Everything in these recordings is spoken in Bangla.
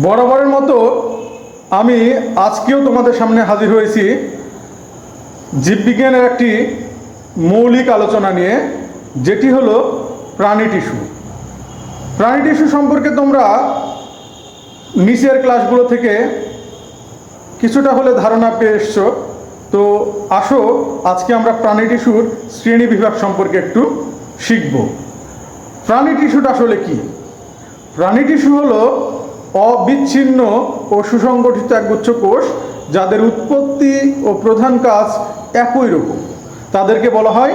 বরাবরের মতো আমি আজকেও তোমাদের সামনে হাজির হয়েছি জীববিজ্ঞানের একটি মৌলিক আলোচনা নিয়ে, যেটি হলো প্রাণী টিস্যু। প্রাণী টিস্যু সম্পর্কে তোমরা নিচের ক্লাসগুলো থেকে কিছুটা হলে ধারণা পেয়ে এসছো। তো আসো, আজকে আমরা প্রাণী টিস্যুর শ্রেণি বিভাগ সম্পর্কে একটু শিখব। প্রাণী টিস্যুটা আসলে কি? প্রাণী টিস্যু হলো অবিচ্ছিন্ন ও সুসংগঠিত একগুচ্ছ কোষ, যাদের উৎপত্তি ও প্রধান কাজ একই রকম। তাদেরকে বলা হয়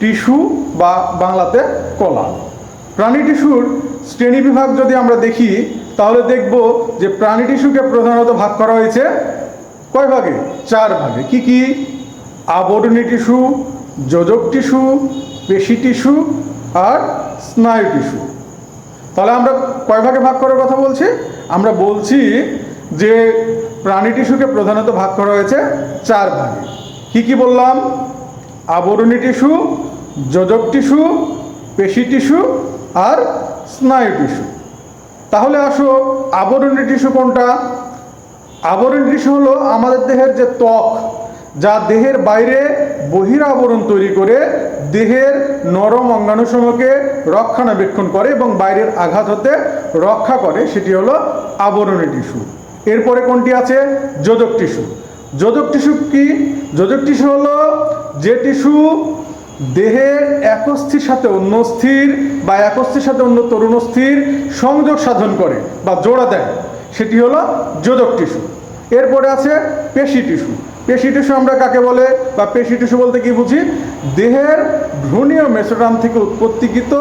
টিস্যু বা বাংলাতে কলা। প্রাণী টিস্যুর শ্রেণীবিভাগ যদি আমরা দেখি, তাহলে দেখব যে প্রাণী টিস্যুকে প্রধানত ভাগ করা হয়েছে কয় ভাগে? চার ভাগে। কি কি? আবরণী টিস্যু, যোজক টিস্যু, পেশি টিস্যু আর স্নায়ু টিস্যু। তাহলে আমরা কয় ভাগে ভাগ করার কথা বলছি? আমরা বলছি যে প্রাণী টিস্যুকে প্রধানত ভাগ করা হয়েছে চার ভাগে। কি কি বললাম? আবরণী টিস্যু, যোজক টিস্যু, পেশি টিস্যু আর স্নায়ু টিস্যু। তাহলে আসো, আবরণী টিস্যু কোনটা? আবরণী টিস্যু হলো আমাদের দেহের যে ত্বক, যা দেহের বাইরে বহির আবরণ তৈরি করে দেহের নরম অঙ্গাণুসমূহকে রক্ষণাবেক্ষণ করে এবং বাইরের আঘাত হতে রক্ষা করে, সেটি হলো আবরণী টিস্যু। এরপরে কোনটি আছে? যোজক টিস্যু। যোজক টিস্যু কি? যোজক টিস্যু হলো যে টিস্যু দেহের একস্থির সাথে অন্য স্থির বা একস্থির সাথে অন্য তরুণ স্থির সংযোগ সাধন করে বা জোড়া দেয়, সেটি হলো যোজক টিস্যু। এরপরে আছে পেশি টিস্যু। পেশি টিস্যু আমরা কাকে বলে বা পেশি টিস্যু বলতে কি বুঝি? দেহের ভ্রূণীয় মেসোটাম থেকে উৎপত্তিকৃত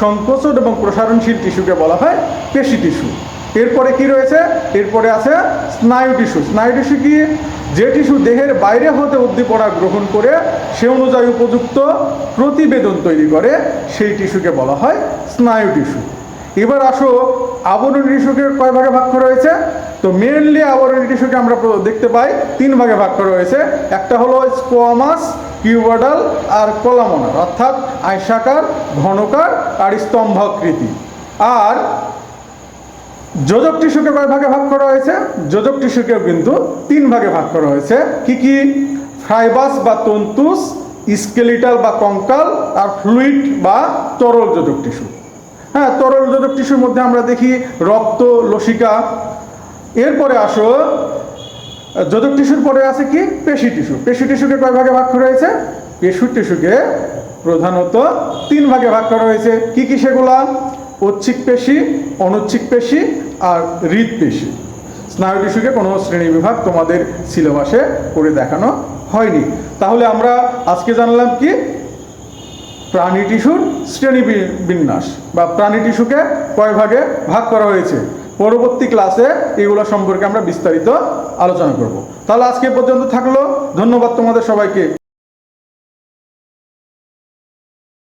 সংকোচন এবং প্রসারণশীল টিস্যুকে বলা হয় পেশি টিস্যু। এরপরে কি রয়েছে? এরপরে আছে স্নায়ু টিস্যু। স্নায়ু টিস্যু কি? যে টিস্যু দেহের বাইরে হতে উদ্দীপনা গ্রহণ করে, সে অনুযায়ী উপযুক্ত প্রতিবেদন তৈরি করে, সেই টিস্যুকে বলা হয় স্নায়ু টিস্যু। এবার আসো আবরণী টিস্যুকে কয় ভাগে ভাগ করা হয়েছে? তো মেনলি আবরণী টিস্যুকে আমরা দেখতে পাই, তিন ভাগে ভাগ করা হয়েছে। একটা হলো স্কোয়ামাস কিউবাডাল আর কলামনার অর্থাৎ আয়সাকার, ঘনকার আর স্তম্ভাকৃতি। আর যোজক টিস্যুকে কয় ভাগে ভাগ করা হয়েছে? যোজক টিস্যুকেও কিন্তু তিন ভাগে ভাগ করা হয়েছে। কি কি? ফাইবাস বা তন্তুস, স্কেলিটাল বা কঙ্কাল আর ফ্লুইড বা তরল যোজক টিস্যু। হ্যাঁ তরল যোজক টিস্যুর মধ্যে আমরা দেখি রক্ত, লসিকা। এরপরে আসো, যোজক টিস্যুর পরে আছে কি? পেশি টিস্যু। পেশি টিস্যুকে কয় ভাগে ভাগ করা হয়েছে? পেশু টিস্যুকে প্রধানত তিন ভাগে ভাগ করা হয়েছে। কি কি সেগুলা? ঐচ্ছিক পেশি, অনুচ্ছিক পেশি আর হৃদ হৃদপেশি স্নায়ু টিস্যুকে কোনো শ্রেণি বিভাগ তোমাদের সিলেবাসে করে দেখানো হয়নি। তাহলে আমরা আজকে জানলাম কি? প্রাণী টিস্যুর শ্রেণি বিন্যাস বা প্রাণী টিস্যুকে কয় ভাগে ভাগ করা হয়েছে? পরবর্তী ক্লাসে এগুলো সম্পর্কে আমরা বিস্তারিত আলোচনা করব। তাহলে আজকে পর্যন্ত থাকল। ধন্যবাদ তোমাদের সবাইকে।